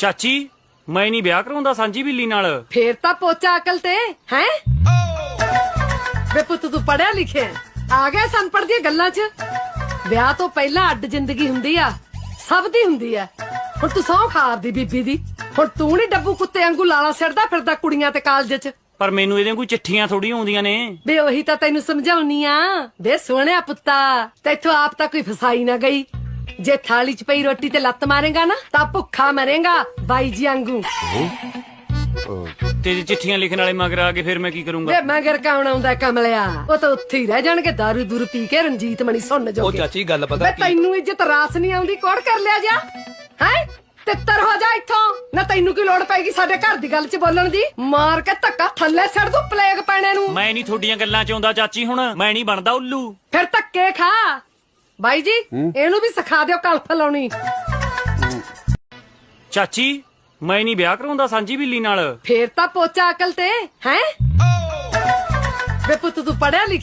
ਚਾਚੀ ਮੈਂ ਨਹੀਂ ਵਿਆਹ ਕਰਾਉਂਦਾ ਸਾਂਝੀ ਬਿੱਲੀ ਨਾਲ। ਫੇਰ ਤਾਂ ਪੋਚਾ ਅਕਲ ਤੇ ਹੈ? ਵੇ ਪੁੱਤ ਤੂੰ ਪੜਿਆ ਲਿਖਿਆ। ਆ ਗਿਆ ਸੰਪੜ ਦੀਆਂ ਗੱਲਾਂ 'ਚ। ਵਿਆਹ ਤੋਂ ਪਹਿਲਾਂ ਅੱਡ ਜ਼ਿੰਦਗੀ ਹੁੰਦੀ ਆ ਸਭ ਦੀ ਹੁੰਦੀ ਆ। ਹੁਣ ਤੂੰ ਸੌਂ ਖਾਰਦੀ ਬੀਬੀ ਦੀ। ਹੁਣ ਤੂੰ ਨਹੀਂ ਡੱਬੂ ਕੁੱਤੇ ਵਾਂਗੂ ਲਾਲਾ ਸਿਰਦਾ ਫਿਰਦਾ ਕੁੜੀਆਂ ਤੇ ਕਾਲਜ 'ਚ। ਪਰ ਮੈਨੂੰ ਇਹਦੇ ਕੋਈ ਚਿੱਠੀਆਂ ਥੋੜੀ ਆਉਂਦੀਆਂ ਨੇ। ਵੇ ਉਹੀ ਤਾਂ ਤੈਨੂੰ ਸਮਝਾਉਣੀ ਆ। ਵੇ ਸੋਹਣਿਆ ਪੁੱਤਾ ਤੈਥੋਂ ਆਪ ਤਾਂ ਕੋਈ ਫਸਾਈ ਨਾ ਗਈ। ਜੇ ਥਾਲੀ 'ਚ ਪਈ ਰੋਟੀ ਤੇ ਲੱਤ ਮਾਰੇਗਾ ਨਾ ਤਾਂ ਭੁੱਖਾ ਮਰੇਗਾ ਬਾਈ ਜੀ ਵਾਂਗੂ ਤੇ ਜੇ ਚਿੱਠੀਆਂ ਲਿਖਣ ਵਾਲੇ ਮਗਰ ਆ ਕੇ ਫਿਰ ਮੈਂ ਕੀ ਕਰੂੰਗਾ? ਵੇ ਮਗਰ ਕੌਣ ਆਉਂਦਾ ਕਮਲਿਆ? ਉਹ ਤਾਂ ਉੱਥੇ ਹੀ ਰਹਿ ਜਾਣਗੇ ਦਾਰੂ ਦੂਰ ਪੀ ਕੇ ਰਣਜੀਤ ਮਣੀ ਸੁਣਨ ਉਹ ਜੋਗੇ ਚਾਚੀ ਗੱਲ ਪਤਾ ਕੀ ਤੈਨੂੰ ਇੱਜ਼ਤ ਰਾਸ ਨਹੀਂ ਆਉਂਦੀ ਕੋੜ ਕਰ ਲਿਆ ਜਾ? ਹੈ? ਤਿੱਤਰ ਹੋ ਜਾ ਇੱਥੋਂ। ਨਾ ਤੈਨੂੰ ਕੀ ਲੋੜ ਪੈਗੀ ਸਾਡੇ ਘਰ ਦੀ ਗੱਲ 'ਚ ਬੋਲਣ ਦੀ? ਮਾਰ ਕੇ ਧੱਕਾ ਥੱਲੇ ਸੜ ਦੂ ਪਲੇਗ ਪੈਣੇ ਨੂੰ। ਮੈਂ ਨਹੀਂ ਤੁਹਾਡੀਆਂ ਗੱਲਾਂ ਚ ਆਉਂਦਾ ਚਾਚੀ ਹੁਣ ਮੈਂ ਨਹੀਂ ਬਣਦਾ ਉੱਲੂ। ਫਿਰ ਧੱਕੇ ਖਾ। ਬਾਈ ਜੀ ਇਹਨੂੰ ਵੀ ਸਿਖਾ ਦਿਓ ਕਲਫ ਲਾਉਣੀ ਚਾਚੀ ਮੈਂ ਨਹੀਂ ਵਿਆਹ ਕਰਾਉਂਦਾ ਸਾਂਝੀ ਬਿੱਲੀ ਨਾਲ। ਫੇਰ ਤਾਂ ਪੋਚਾ ਅਕਲ ਤੇ ਹੈ? ਵੇ ਪੁੱਤ ਤੂੰ ਪੜਿਆ ਲਿਖਿਆ